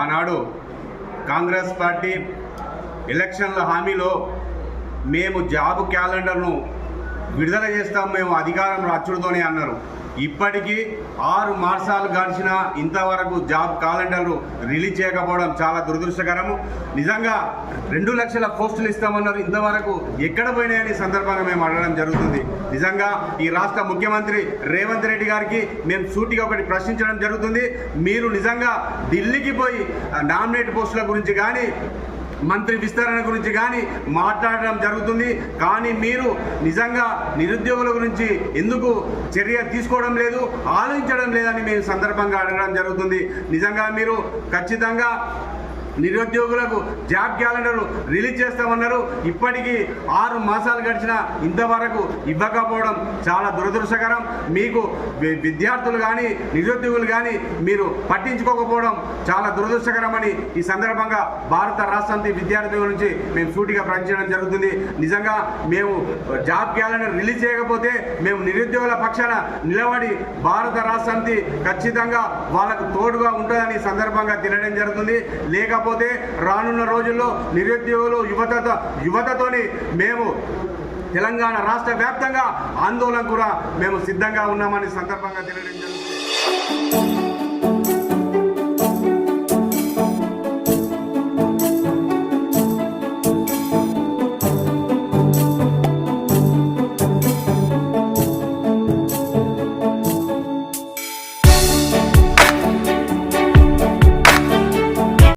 ఆనాడు కాంగ్రెస్ పార్టీ ఎలక్షన్ల హామీలో మేము జాబ్ క్యాలెండర్ను విడుదల చేస్తాం మేము అధికారంలో అచ్చుడుతోనే అన్నారు. ఇప్పటికీ ఆరు మాసాలు గడిచిన ఇంతవరకు జాబ్ క్యాలెండర్లు రిలీజ్ చేయకపోవడం చాలా దురదృష్టకరము నిజంగా రెండు లక్షల పోస్టులు ఇస్తామన్నారు. ఇంతవరకు ఎక్కడ పోయినాయని సందర్భంగా మేము అడగడం జరుగుతుంది. నిజంగా ఈ రాష్ట్ర ముఖ్యమంత్రి రేవంత్ రెడ్డి గారికి మేము సూటిగా ఒకటి ప్రశ్నించడం జరుగుతుంది. మీరు నిజంగా ఢిల్లీకి పోయి నామినేట్ పోస్టుల గురించి కానీ మంత్రి విస్తరణ గురించి కానీ మాట్లాడడం జరుగుతుంది. కానీ మీరు నిజంగా నిరుద్యోగుల గురించి ఎందుకు చర్య తీసుకోవడం లేదు ఆలోచించడం లేదని మేము సందర్భంగా అడగడం జరుగుతుంది. నిజంగా మీరు ఖచ్చితంగా నిరుద్యోగులకు జాబ్ క్యాలెండర్ రిలీజ్ చేస్తామన్నారు. ఇప్పటికీ ఆరు మాసాలు గడిచినా ఇంతవరకు ఇవ్వకపోవడం చాలా దురదృష్టకరం. మీకు విద్యార్థులు కానీ నిరుద్యోగులు కానీ మీరు పట్టించుకోకపోవడం చాలా దురదృష్టకరమని ఈ సందర్భంగా భారత రాష్ట్రాంతి విద్యార్థుల నుంచి మేము సూటిగా ప్రకటించడం జరుగుతుంది. నిజంగా మేము జాబ్ క్యాలెండర్ రిలీజ్ చేయకపోతే మేము నిరుద్యోగుల పక్షాన నిలబడి భారత రాష్ట్రాంతి ఖచ్చితంగా వాళ్ళకు తోడుగా ఉంటుందని సందర్భంగా తినడం జరుగుతుంది. లేకపోతే రానున్న రోజుల్లో నిరుద్యోగులు యువతతో యువతతోని మేము తెలంగాణ రాష్ట్ర వ్యాప్తంగా ఆందోళన కూడా మేము సిద్ధంగా ఉన్నామని సందర్భంగా తెలియడం జరుగుతుంది